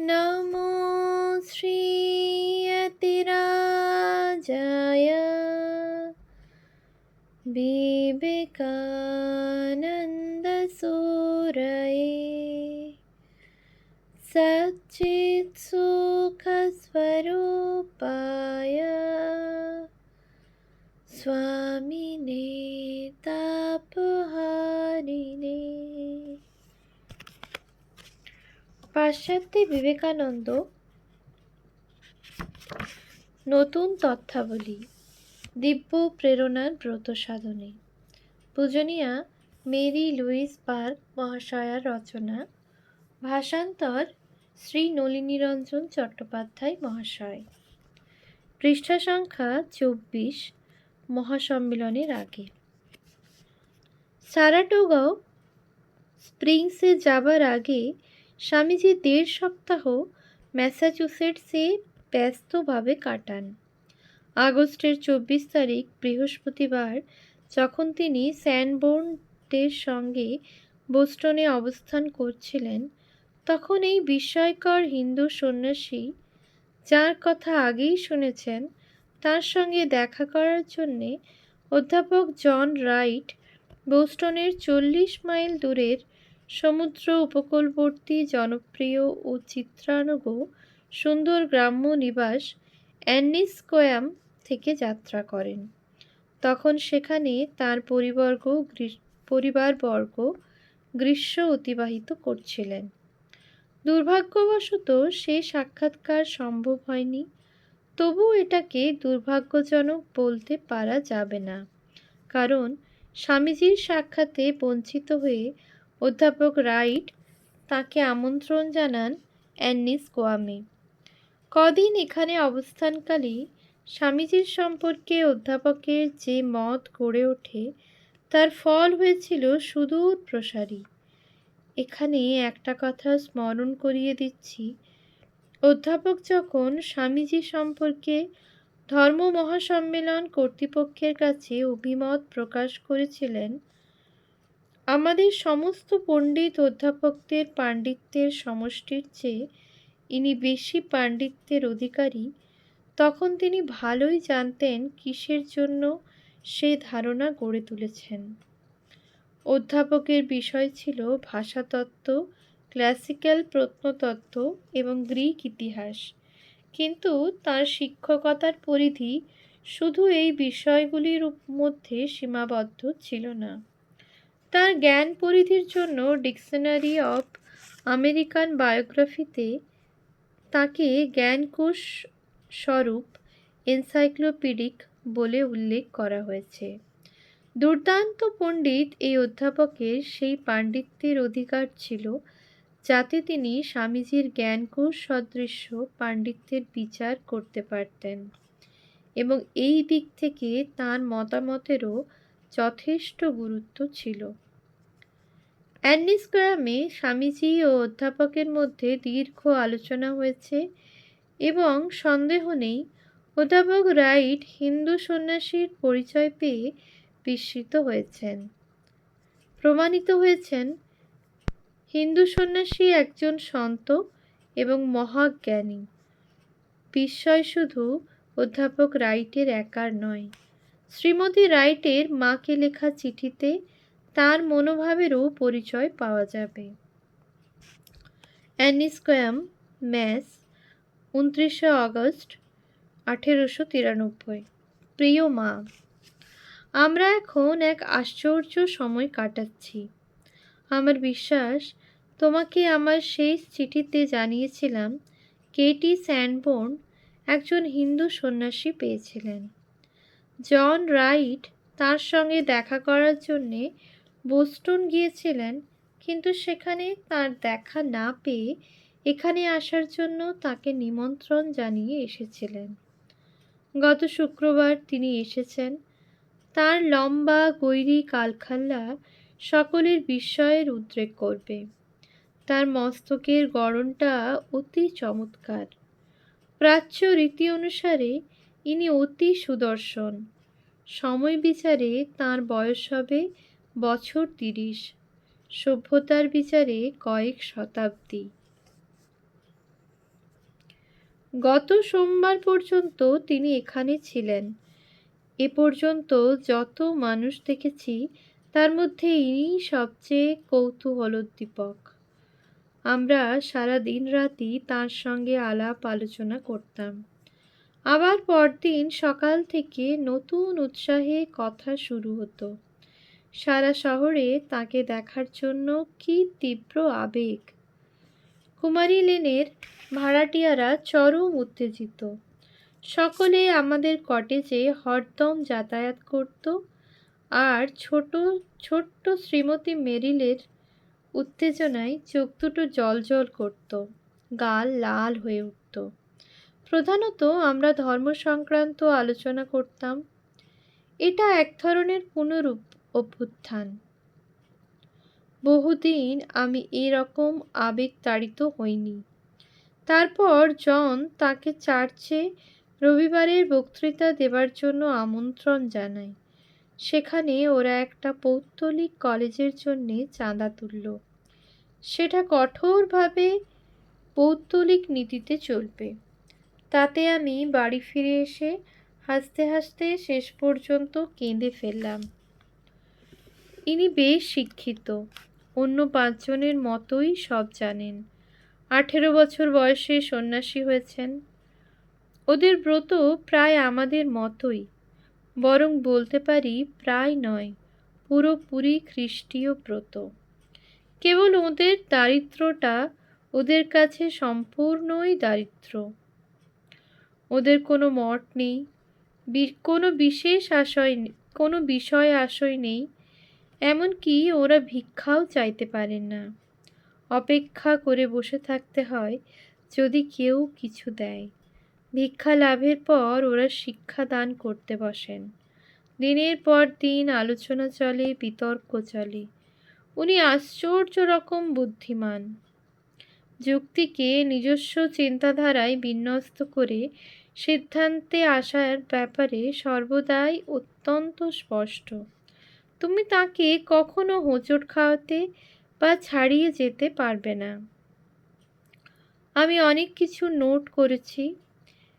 नमो श्रीयतिराजाय बिबिकानन्दसूरये सच्चित्सुखस्वरूप পাশ্চাত্যে বিবেকানন্দ নতুন তথ্যাবলী, দিব্য প্রেরণার ব্রত সাধনে। পূজনীয়া মেরি লুইস পার্ক মহাশয়ার রচনা, ভাষান্তর শ্রী নলিনীরঞ্জন চট্টোপাধ্যায় মহাশয়। পৃষ্ঠা সংখ্যা চব্বিশ, মহাসম্মেলনের আগে। সারাটোগাও স্প্রিংসে যাবার আগে স্বামীজি দেড় সপ্তাহ ম্যাসাচুসেটসে ব্যস্তভাবে কাটান। আগস্টের চব্বিশ তারিখ, বৃহস্পতিবার, যখন তিনি স্যানবোর্নদের সঙ্গে বোস্টনে অবস্থান করছিলেন, তখন এই বিস্ময়কর হিন্দু সন্ন্যাসী যার কথা আগেই শুনেছেন, তার সঙ্গে দেখা করার জন্যে অধ্যাপক জন রাইট বোস্টনের চল্লিশ মাইল দূরের সমুদ্র উপকূলবর্তী, জনপ্রিয় ও চিত্রানুগ সুন্দর গ্রাম্য নিবাস অ্যান্নিস্কোয়াম থেকে যাত্রা করেন। তখন সেখানে তার পরিবর্গ পরিবারবর্গ গ্রীষ্ম অতিবাহিত করছিলেন। দুর্ভাগ্যবশত সে সাক্ষাৎকার সম্ভব হয়নি। তবু এটাকে দুর্ভাগ্যজনক বলতে পারা যাবে না। কারণ স্বামীজির সাক্ষাতে বঞ্চিত হয়ে অধ্যাপক রাইট তাকে আমন্ত্রণ জানান অ্যান্নিস কোয়ামে। কদিন এখানে অবস্থানকালে স্বামীজির সম্পর্কে অধ্যাপকের যে মত গড়ে ওঠে, তার ফল হয়েছিল সুদূর প্রসারী। এখানে একটা কথা স্মরণ করিয়ে দিচ্ছি। অধ্যাপক যখন স্বামীজি সম্পর্কে ধর্ম মহাসম্মেলন কর্তৃপক্ষের কাছে অভিমত প্রকাশ করেছিলেন আমাদের সমস্ত পণ্ডিত অধ্যাপকদের পাণ্ডিত্যের সমষ্টির চেয়ে ইনি বেশি পাণ্ডিত্যের অধিকারী, তখন তিনি ভালোই জানতেন কিসের জন্য সে ধারণা গড়ে তুলেছেন। অধ্যাপকের বিষয় ছিল ভাষাতত্ত্ব, ক্লাসিক্যাল প্রত্নতত্ত্ব এবং গ্রিক ইতিহাস। কিন্তু তার শিক্ষকতার পরিধি শুধু এই বিষয়গুলির মধ্যে সীমাবদ্ধ ছিল না। তার জ্ঞান পরিধির জন্য ডিকশনারি অফ আমেরিকান বায়োগ্রাফিতে তাকে জ্ঞানকোষ স্বরূপ এনসাইক্লোপিডিক বলে উল্লেখ করা হয়েছে। দুর্দান্ত পণ্ডিত এই অধ্যাপকের সেই পাণ্ডিত্যের অধিকার ছিল যাতে তিনি স্বামীজির জ্ঞানকোষ সদৃশ্য পাণ্ডিত্যের বিচার করতে পারতেন এবং এই দিক থেকে তার মতামতেরও যথেষ্ট গুরুত্ব ছিল। অ্যান্নিস্কোয়ামে স্বামীজি ও অধ্যাপকের মধ্যে দীর্ঘ আলোচনা হয়েছে এবং সন্দেহ নেই। অধ্যাপক রাইট হিন্দু সন্ন্যাসীর পরিচয় পেয়ে বিস্মিত হয়েছেন। প্রমাণিত হয়েছেন, হিন্দু সন্ন্যাসী একজন সন্ত এবং মহাজ্ঞানী। বিস্ময় শুধু অধ্যাপক রাইটের একার নয়। শ্রীমতী রাইটের মাকে লেখা চিঠিতে তার মনোভাবেরও পরিচয় পাওয়া যাবে। অ্যানিস্কোয়াম ম্যাস, উনত্রিশে আগস্ট, আঠেরোশো তিরানব্বই। প্রিয় মা, আমরা এখন এক আশ্চর্য সময় কাটাচ্ছি। আমার বিশ্বাস, তোমাকে আমার সেই চিঠিতে জানিয়েছিলাম, কেটি স্যান্ডবোর্ন একজন হিন্দু সন্ন্যাসী পেয়েছিলেন। জন রাইট তার সঙ্গে দেখা করার জন্যে বোস্টন গিয়েছিলেন, কিন্তু সেখানে তার দেখা না পেয়ে এখানে আসার জন্য তাকে নিমন্ত্রণ জানিয়ে এসেছিলেন। গত শুক্রবার তিনি এসেছেন। তার লম্বা, গৈরি কালখাল্লা সকলের বিস্ময়ের উদ্রেক করবে। তার মস্তকের গড়নটা অতি চমৎকার। প্রাচ্য রীতি অনুসারে ইনি অতি সুদর্শন। সময় বিচারে তার বয়স হবে বছর তিরিশ। সভ্যতার বিচারে কয়েক শতাব্দী। গত সোমবার পর্যন্ত তিনি এখানে ছিলেন। এ পর্যন্ত যত মানুষ দেখেছি, তার মধ্যে ইনি সবচেয়ে কৌতূহলোদ্দীপক। আমরা সারা দিন রাতই তাঁর সঙ্গে আলাপ আলোচনা করতাম। আবার পরদিন সকাল থেকে নতুন উৎসাহে কথা শুরু হতো। সারা শহরে তাকে দেখার জন্য কি তীব্র আবেগ। কুমারী লেনের ভাড়াটিয়ারা চরম উত্তেজিত। সকলে আমাদের কটেজে হরদম যাতায়াত করত আর ছোট, ছোট্ট শ্রীমতী মেরিলের উত্তেজনায় চোখ দুটো জল জল করত, গাল লাল হয়ে উঠত। প্রধানত আমরা ধর্ম সংক্রান্ত আলোচনা করতাম। এটা এক ধরনের পুনরূপ, অভ্যুত্থান। বহুদিন আমি এরকম আবেগ তাড়িত হইনি। তারপর জন তাকে চার্চে রবিবারের বক্তৃতা দেবার জন্য আমন্ত্রণ জানায়। সেখানে ওরা একটা পৌত্তলিক কলেজের জন্যে চাঁদা তুলল। সেটা কঠোরভাবে পৌত্তলিক নীতিতে চলবে। তাতে আমি বাড়ি ফিরে এসে হাসতে হাসতে শেষ পর্যন্ত কেঁদে ফেললাম। ইনি বেশ শিক্ষিত, অন্য পাঁচজনের মতোই সব জানেন। আঠেরো বছর বয়সে সন্ন্যাসী হয়েছেন। ওদের ব্রত প্রায় আমাদের মতোই, বরং বলতে পারি প্রায় নয়, পুরোপুরি খ্রিস্টীয় ব্রত। কেবল ওদের দারিদ্রটা ওদের কাছে সম্পূর্ণই দারিদ্র। ওদের কোনো মঠ নেই। কোনো বিশেষ আশয় কোনো বিষয় আশয় নেই। এমনকি ওরা ভিক্ষাও চাইতে পারেন না। অপেক্ষা করে বসে থাকতে হয় যদি কেউ কিছু দেয়। ভিক্ষা লাভের পর ওরা শিক্ষা দান করতে বসেন। দিনের পর দিন আলোচনা চলে, বিতর্ক চলে। উনি আশ্চর্য রকম বুদ্ধিমান। যুক্তিকে নিজস্ব চিন্তাধারায় বিন্যস্ত করে সিদ্ধান্তে আসার ব্যাপারে সর্বদাই অত্যন্ত স্পষ্ট। তুমি তাকে কখনো হোঁচট খাওয়াতে বা ছাড়িয়ে যেতে পারবে না। আমি অনেক কিছু নোট করেছি।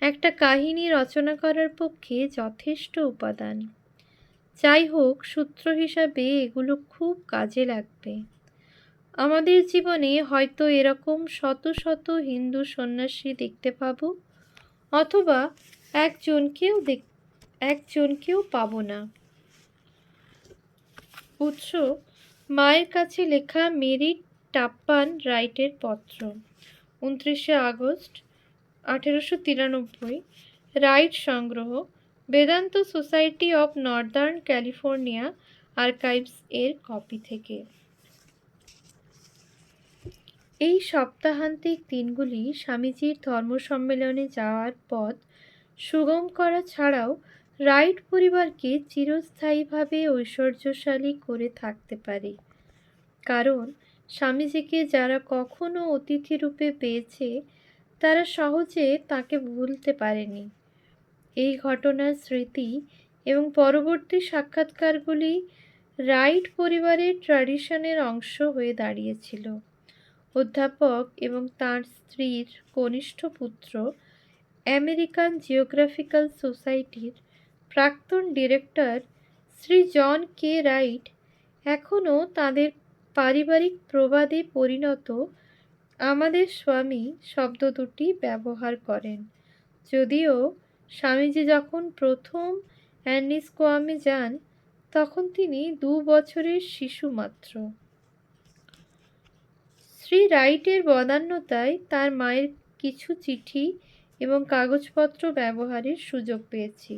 একটা কাহিনী রচনা করার পক্ষে যথেষ্ট উপাদান। যাই হোক, সূত্র হিসাবে এগুলো খুব কাজে লাগবে। আমাদের জীবনে হয়তো এরকম শত শত হিন্দু সন্ন্যাসী দেখতে পাবো। অথবা একজনকেও দেখ, একজনকেও পাবো না। উৎস, মায়ের কাছে লেখা মেরি টাপ্পান রাইটের পত্র। উনত্রিশে আগস্ট, আঠেরোশো তিরানব্বই, রাইট সংগ্রহ, Vedanta Society of Northern California Archives এর কপি থেকে। এই সপ্তাহান্তিক দিনগুলি স্বামীজির ধর্ম সম্মেলনে যাওয়ার পথ সুগম করা ছাড়াও রাইট পরিবারকে চিরস্থায়ীভাবে ঐশ্বর্যশালী করে থাকতে পারে। কারণ স্বামীজিকে যারা কখনো অতিথি রূপে পেয়েছে, তারা সহজে তাকে ভুলতে পারেনি। এই ঘটনার স্মৃতি এবং পরবর্তী সাক্ষাৎকারগুলি রাইট পরিবারের ট্র্যাডিশনের অংশ হয়ে দাঁড়িয়েছিল। অধ্যাপক এবং তার স্ত্রীর কনিষ্ঠ পুত্র, আমেরিকান জিওগ্রাফিক্যাল সোসাইটির প্রাক্তন director Shri John K Wright এখনও তাদের পারিবারিক প্রবাদে পরিণত আমাদের স্বামী শব্দ দুটি ব্যবহার করেন। যদিও স্বামীজি যখন প্রথম অ্যান্নিস্কোয়ামে যান, তখন তিনি দু বছরের শিশু মাত্র। শ্রী রাইটের বদান্যতায় তার মায়ের কিছু চিঠি এবং কাগজপত্র ব্যবহারের সুযোগ পেয়েছি।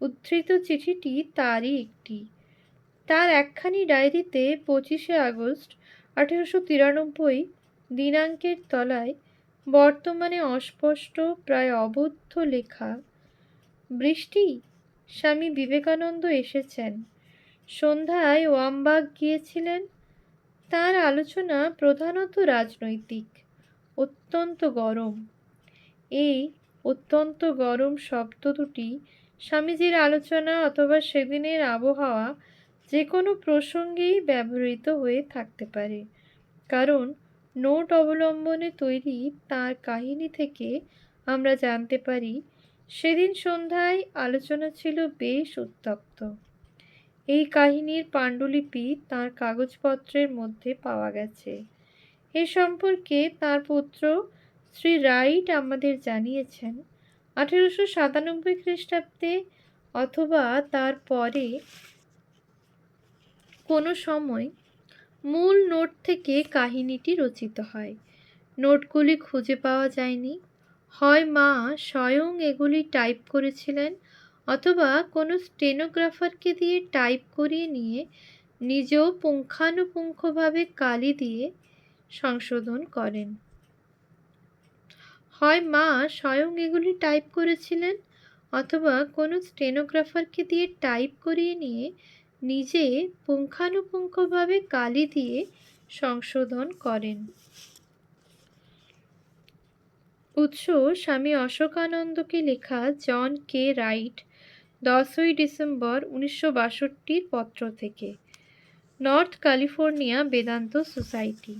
উদ্ধৃত চিঠিটি তারই একটি। তার একখানি ডায়েরিতে পঁচিশে আগস্ট আঠেরোশো তিরানব্বই দিনাঙ্কের তলায় বর্তমানে অস্পষ্ট, প্রায় অবদ্ধ লেখা, বৃষ্টি? স্বামী বিবেকানন্দ এসেছেন। সন্ধ্যায় ওয়ামবাগ গিয়েছিলেন তার আলোচনা প্রধানত রাজনৈতিক। অত্যন্ত গরম। এই অত্যন্ত গরম শব্দ দুটি স্বামীজির আলোচনা অথবা সেদিনের আবহাওয়া যে কোনো প্রসঙ্গেই ব্যবহৃত হয়ে থাকতে পারে। কারণ, নোট অবলম্বনে তৈরি তার কাহিনী থেকে আমরা জানতে পারি, সেদিন সন্ধ্যায় আলোচনা ছিল বেশ উত্তপ্ত। এই কাহিনীর পাণ্ডুলিপি তার কাগজপত্রের মধ্যে পাওয়া গেছে। এ সম্পর্কে তার পুত্র শ্রী রাইট আমাদের জানিয়েছেন, আঠেরোশো সাতানব্বই খ্রিস্টাব্দে অথবা তার পরে কোনো সময় মূল নোট থেকে কাহিনীটি রচিত হয়। নোটগুলি খুঁজে পাওয়া যায়নি। হয় মা স্বয়ং এগুলি টাইপ করেছিলেন অথবা কোনো স্টেনোগ্রাফারকে দিয়ে টাইপ করিয়ে নিয়ে নিজেও পুঙ্খানুপুঙ্খভাবে কালি দিয়ে সংশোধন করেন। হয় মা স্বয়ং এগুলি টাইপ করেছিলেন অথবা কোনো স্টেনোগ্রাফারকে দিয়ে টাইপ করিয়ে নিয়ে নিজে পুঙ্খানুপুঙ্খভাবে কালি দিয়ে সংশোধন করেন। উৎস স্বামী অশোকানন্দকে লেখা জন কে রাইট দশই ডিসেম্বর উনিশশো বাষট্টির পত্র থেকে। North California Vedanta Society.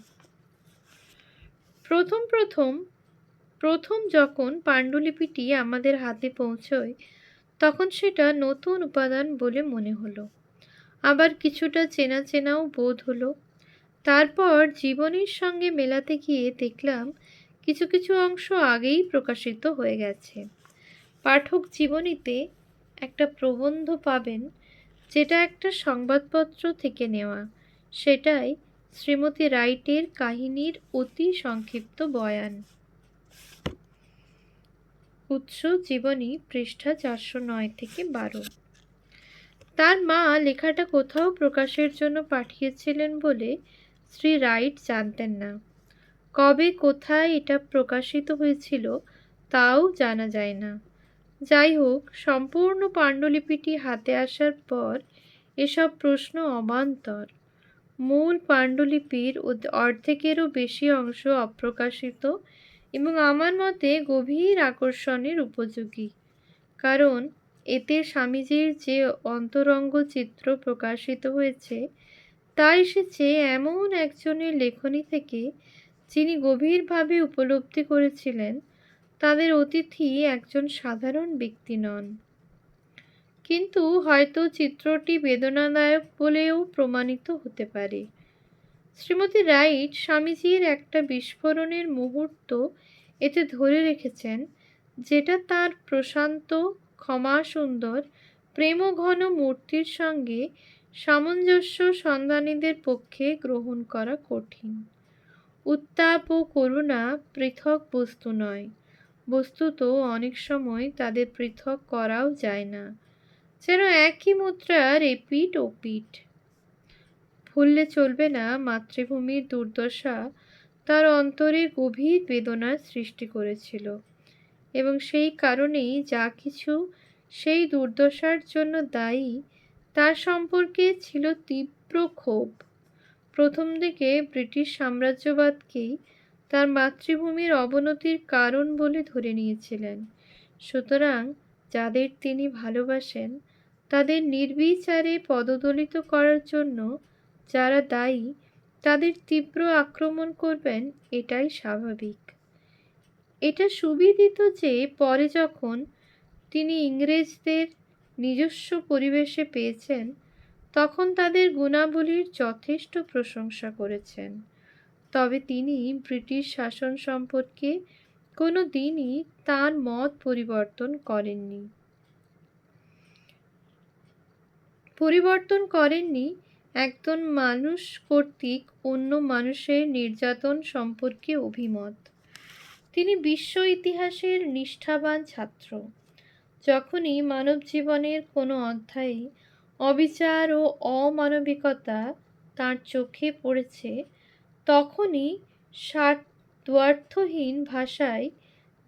প্রথম প্রথম প্রথম যখন পাণ্ডুলিপিটি আমাদের হাতে পৌঁছয়, তখন সেটা নতুন উপাদান বলে মনে হলো। আবার কিছুটা চেনা চেনাও বোধ হলো। তারপর জীবনের সঙ্গে মেলাতে গিয়ে দেখলাম, কিছু কিছু অংশ আগেই প্রকাশিত হয়ে গেছে। পাঠক জীবনীতে একটা প্রবন্ধ পাবেন যেটা একটা সংবাদপত্র থেকে নেওয়া। সেটাই শ্রীমতী রাইটের কাহিনীর অতি সংক্ষিপ্ত বয়ান। উৎস জীবনী পৃষ্ঠা চারশো নয় থেকে বারো। তার মা লেখাটা কোথাও প্রকাশের জন্য পাঠিয়েছিলেন বলে শ্রী রাইট জানতেন না। কবে কোথায় এটা প্রকাশিত হয়েছিল তাও জানা যায় না। যাই হোক, সম্পূর্ণ পাণ্ডুলিপিটি হাতে আসার পর এসব প্রশ্ন অবান্তর। মূল পাণ্ডুলিপির অর্ধেকেরও বেশি অংশ অপ্রকাশিত এবং আমার মতে গভীর আকর্ষণের উপযোগী। কারণ এতে স্বামীজির যে অন্তরঙ্গ চিত্র প্রকাশিত হয়েছে, তা এসেছে এমন একজনের লেখনী থেকে, যিনি গভীরভাবে উপলব্ধি করেছিলেন তাদের অতিথি একজন সাধারণ ব্যক্তি নন। কিন্তু হয়তো চিত্রটি বেদনাদায়ক বলেও প্রমাণিত হতে পারে। শ্রীমতী রাইট স্বামীজির একটা বিস্ফোরণের মুহূর্ত এতে ধরে রেখেছেন, যেটা তার প্রশান্ত ক্ষমা সুন্দর প্রেমঘন মূর্তির সঙ্গে সামঞ্জস্য সন্ধানীদের পক্ষে গ্রহণ করা কঠিন। উত্তাপ ও করুণা পৃথক বস্তু নয়। বস্তুত অনেক সময় তাদের পৃথক করাও যায় না। যেন একই মুদ্রার এপিঠ ও পিঠ ভুললে চলবে না মাতৃভূমির দুর্দশা তার অন্তরে গভীর বেদনার সৃষ্টি করেছিল। এবং সেই কারণেই যা কিছু সেই দুর্দশার জন্য দায়ী, তার সম্পর্কে ছিল তীব্র ক্ষোভ। প্রথম দিকে ব্রিটিশ সাম্রাজ্যবাদকেই তার মাতৃভূমির অবনতির কারণ বলে ধরে নিয়েছিলেন। সুতরাং যাদের তিনি ভালোবাসেন, তাদের নির্বিচারে পদদলিত করার জন্য যারা দায়ী, তাদের তীব্র আক্রমণ করবেন এটাই স্বাভাবিক। এটা সুবিদিত যে পরে যখন তিনি ইংরেজদের নিজস্ব পরিবেশে পেয়েছেন, তখন তাদের গুণাবলীর যথেষ্ট প্রশংসা করেছেন। তবে তিনি ব্রিটিশ শাসন সম্পর্কে কোনো দিনই তার মত পরিবর্তন করেননি। পরিবর্তন করেননি, একজন মানুষ কর্তৃক অন্য মানুষের নির্যাতন সম্পর্কে অভিমত। তিনি বিশ্ব ইতিহাসের নিষ্ঠাবান ছাত্র। যখনই মানব জীবনের কোনো অধ্যায়ে অবিচার ও অমানবিকতা তার চোখে পড়েছে তখনই স্বার্থহীন ভাষায়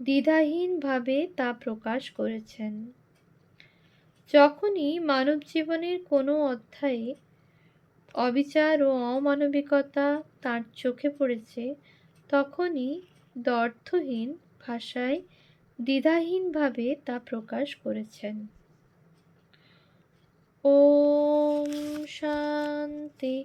দ্বিধাহীনভাবে তা প্রকাশ করেছেন। যখনই মানব জীবনের কোনো অধ্যায়ে অবিচার ও অমানবিকতা তার চোখে পড়েছে, তখনই দর্থহীন ভাষায় দ্বিধাহীনভাবে তা প্রকাশ করেছেন। ও শান্তি।